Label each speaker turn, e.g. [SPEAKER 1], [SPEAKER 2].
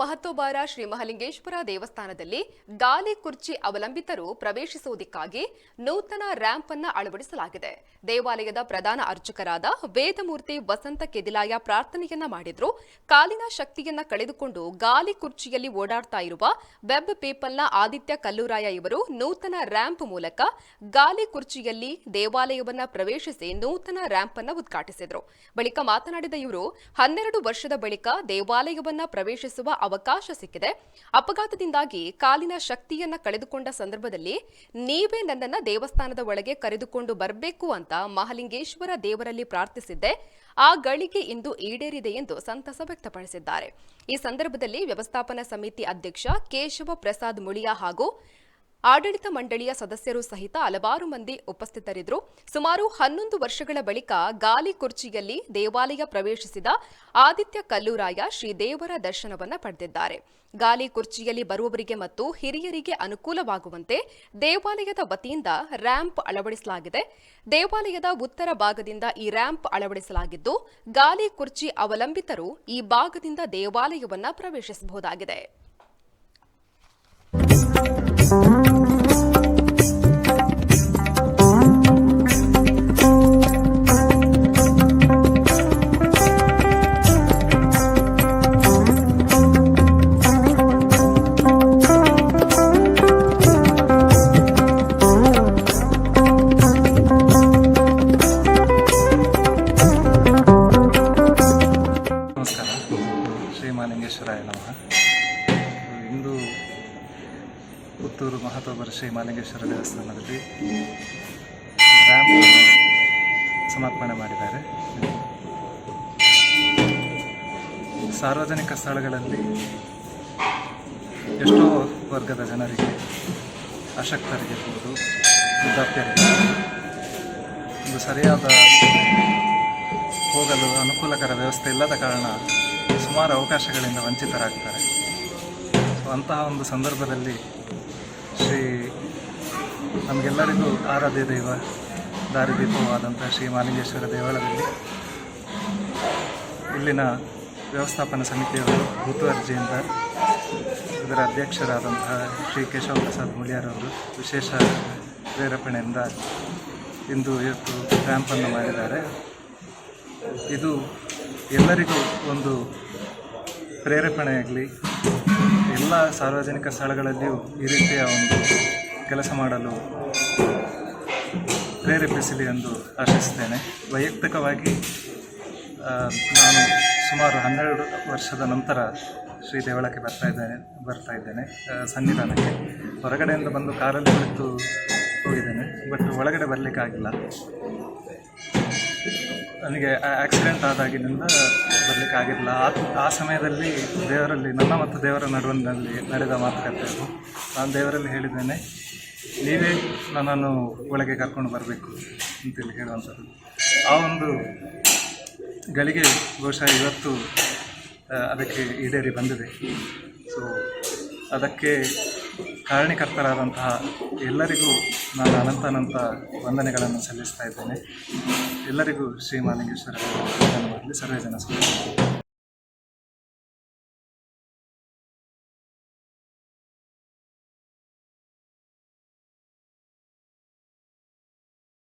[SPEAKER 1] ಮಹತ್ತೋಬಾರ ಶ್ರೀ ಮಹಲಿಂಗೇಶ್ವರ ದೇವಸ್ಥಾನದಲ್ಲಿ ಗಾಲಿ ಕುರ್ಚಿ ಅವಲಂಬಿತರು ಪ್ರವೇಶಿಸುವುದಕ್ಕಾಗಿ ನೂತನ ರ್ಯಾಂಪ್ ಅನ್ನು ಅಳವಡಿಸಲಾಗಿದೆ. ದೇವಾಲಯದ ಪ್ರಧಾನ ಅರ್ಚಕರಾದ ವೇದಮೂರ್ತಿ ವಸಂತ ಕೆದಿಲಾಯ ಪ್ರಾರ್ಥನೆಯನ್ನ ಮಾಡಿದ್ರು. ಕಾಲಿನ ಶಕ್ತಿಯನ್ನ ಕಳೆದುಕೊಂಡು ಗಾಲಿ ಕುರ್ಚಿಯಲ್ಲಿ ಓಡಾಡ್ತಾ ಇರುವ ವೆಬ್ ಪೀಪಲ್ನ ಆದಿತ್ಯ ಕಲ್ಲೂರಾಯ ಇವರು ನೂತನ ರ್ಯಾಂಪ್ ಮೂಲಕ ಗಾಲಿ ಕುರ್ಚಿಯಲ್ಲಿ ದೇವಾಲಯವನ್ನ ಪ್ರವೇಶಿಸಿ ನೂತನ ರ್ಯಾಂಪ್ ಅನ್ನು ಉದ್ಘಾಟಿಸಿದ್ರು. ಬಳಿಕ ಮಾತನಾಡಿದ ಇವರು, ಹನ್ನೆರಡು ವರ್ಷದ ಬಳಿಕ ದೇವಾಲಯವನ್ನ ಪ್ರವೇಶಿಸುವ ಅವಕಾಶ ಸಿಕ್ಕಿದೆ. ಅಪಘಾತದಿಂದಾಗಿ ಕಾಲಿನ ಶಕ್ತಿಯನ್ನ ಕಳೆದುಕೊಂಡ ಸಂದರ್ಭದಲ್ಲಿ ನೀವೇ ನನ್ನನ್ನ ದೇವಸ್ಥಾನದ ಒಳಗೆ ಕರೆದುಕೊಂಡು ಬರಬೇಕು ಅಂತ ಮಹಾಲಿಂಗೇಶ್ವರ ದೇವರಲ್ಲಿ ಪ್ರಾರ್ಥಿಸಿದ್ದೆ. ಆ ಗಳಿಗೆ ಇಂದು ಈಡೇರಿದೆ ಎಂದು ಸಂತಸ ವ್ಯಕ್ತಪಡಿಸಿದ್ದಾರೆ. ಈ ಸಂದರ್ಭದಲ್ಲಿ ವ್ಯವಸ್ಥಾಪನಾ ಸಮಿತಿ ಅಧ್ಯಕ್ಷ ಕೇಶವ ಪ್ರಸಾದ್ ಮುಳಿಯಾ ಹಾಗೂ ಆಡಳಿತ ಮಂಡಳಿಯ ಸದಸ್ಯರು ಸಹಿತ ಹಲವಾರು ಮಂದಿ ಉಪಸ್ಥಿತರಿದ್ದರು. ಸುಮಾರು ಹನ್ನೊಂದು ವರ್ಷಗಳ ಬಳಿಕ ಗಾಲಿ ಕುರ್ಚಿಯಲ್ಲಿ ದೇವಾಲಯ ಪ್ರವೇಶಿಸಿದ ಆದಿತ್ಯ ಕಲ್ಲೂರಾಯ ಶ್ರೀ ದೇವರ ದರ್ಶನವನ್ನು ಪಡೆದಿದ್ದಾರೆ. ಗಾಲಿ ಕುರ್ಚಿಯಲ್ಲಿ ಬರುವವರಿಗೆ ಮತ್ತು ಹಿರಿಯರಿಗೆ ಅನುಕೂಲವಾಗುವಂತೆ ದೇವಾಲಯದ ವತಿಯಿಂದ ರ್ಯಾಂಪ್ ಅಳವಡಿಸಲಾಗಿದೆ. ದೇವಾಲಯದ ಉತ್ತರ ಭಾಗದಿಂದ ಈ ರ್ಯಾಂಪ್ ಅಳವಡಿಸಲಾಗಿದ್ದು, ಗಾಲಿ ಕುರ್ಚಿ ಅವಲಂಬಿತರು ಈ ಭಾಗದಿಂದ ದೇವಾಲಯವನ್ನ ಪ್ರವೇಶಿಸಬಹುದಾಗಿದೆ.
[SPEAKER 2] ಮಹಾಲಿಂಗೇಶ್ವರಾಯ ನಮಃ. ಇಂದು ಪುತ್ತೂರು ಮಹಾತೋಬರ ಶ್ರೀ ಮಹಾಲಿಂಗೇಶ್ವರ ದೇವಸ್ಥಾನದಲ್ಲಿ ಸಮರ್ಪಣೆ ಮಾಡಿದ್ದಾರೆ. ಸಾರ್ವಜನಿಕ ಸ್ಥಳಗಳಲ್ಲಿ ಎಷ್ಟೋ ವರ್ಗದ ಜನರಿಗೆ ಅಶಕ್ತರಿಗಿರ್ಬೋದು ವೃದ್ಧಾಪ್ಯರಿಗೆ ಒಂದು ಸರಿಯಾದ ಹೋಗಲು ಅನುಕೂಲಕರ ವ್ಯವಸ್ಥೆ ಇಲ್ಲದ ಕಾರಣ ಸುಮಾರು ಅವಕಾಶಗಳಿಂದ ವಂಚಿತರಾಗ್ತಾರೆ. ಸೊ ಅಂತಹ ಒಂದು ಸಂದರ್ಭದಲ್ಲಿ ಶ್ರೀ ನಮಗೆಲ್ಲರಿಗೂ ಆರಾಧ್ಯ ದೈವ ದಾರಿದೀಪವಾದಂಥ ಶ್ರೀ ಮಾಲಿಂಗೇಶ್ವರ ದೇವಾಲಯದಲ್ಲಿ ಇಲ್ಲಿನ ವ್ಯವಸ್ಥಾಪನಾ ಸಮಿತಿಯವರು ಮುತುವರ್ಜಿಯಿಂದ ಇದರ ಅಧ್ಯಕ್ಷರಾದಂತಹ ಶ್ರೀ ಕೇಶವ ಪ್ರಸಾದ್ ಮುಳಿಯಾರವರು ವಿಶೇಷ ಪ್ರೇರೇಪಣೆಯಿಂದ ಇಂದು ಇವತ್ತು ಕ್ಯಾಂಪನ್ನು ಮಾಡಿದ್ದಾರೆ. ಇದು ಎಲ್ಲರಿಗೂ ಒಂದು ಪ್ರೇರೇಪಣೆಯಾಗಲಿ ಎಲ್ಲ ಸಾರ್ವಜನಿಕ ಸ್ಥಳಗಳಲ್ಲಿಯೂ ಈ ರೀತಿಯ ಒಂದು ಕೆಲಸ ಮಾಡಲು ಪ್ರೇರೇಪಿಸಲಿ ಎಂದು ಆಶಿಸುತ್ತೇನೆ. ವೈಯಕ್ತಿಕವಾಗಿ ನಾನು ಸುಮಾರು ಹನ್ನೆರಡು ವರ್ಷದ ನಂತರ ಶ್ರೀ ದೇವಳಕ್ಕೆ ಬರ್ತಾ ಇದ್ದೇನೆ ಬರ್ತಾ ಇದ್ದೇನೆ ಸನ್ನಿಧಾನಕ್ಕೆ. ಹೊರಗಡೆಯಿಂದ ಬಂದು ಕಾರಲ್ಲಿ ಕುಳಿತು ಹೋಗಿದ್ದೇನೆ, ಬಟ್ ಒಳಗಡೆ ಬರಲಿಕ್ಕಾಗಿಲ್ಲ ನನಗೆ ಆಕ್ಸಿಡೆಂಟ್ ಆದಾಗಿನಿಂದ ಬರಲಿಕ್ಕೆ ಆಗಿರಲಿಲ್ಲ. ಆ ಆ ಸಮಯದಲ್ಲಿ ದೇವರಲ್ಲಿ, ನನ್ನ ಮತ್ತು ದೇವರ ನಡುವಿನಲ್ಲಿ ನಡೆದ ಮಾತುಕತೆ ನಾನು ದೇವರಲ್ಲಿ ಹೇಳಿದ್ದೇನೆ, ನೀವೇ ನನ್ನನ್ನು ಒಳಗೆ ಕರ್ಕೊಂಡು ಬರಬೇಕು ಅಂತೇಳಿ ಹೇಳುವಂಥದ್ದು. ಆ ಒಂದು ಗಳಿಗೆ ಬಹುಶಃ ಇವತ್ತು ಅದಕ್ಕೆ ಈಡೇರಿ ಬಂದಿದೆ. ಸೊ ಅದಕ್ಕೆ ಕಾರಣೀಕರ್ತರಾದಂತಹ ಎಲ್ಲರಿಗೂ ನಾನು ಅನಂತ ಅನಂತ ವಂದನೆಗಳನ್ನು ಸಲ್ಲಿಸ್ತಾ ಇದ್ದೇನೆ. ಎಲ್ಲರಿಗೂ ಶ್ರೀ ಮಾಲಿಂಗೇಶ್ವರ ಸರ್ವೇ ಜನ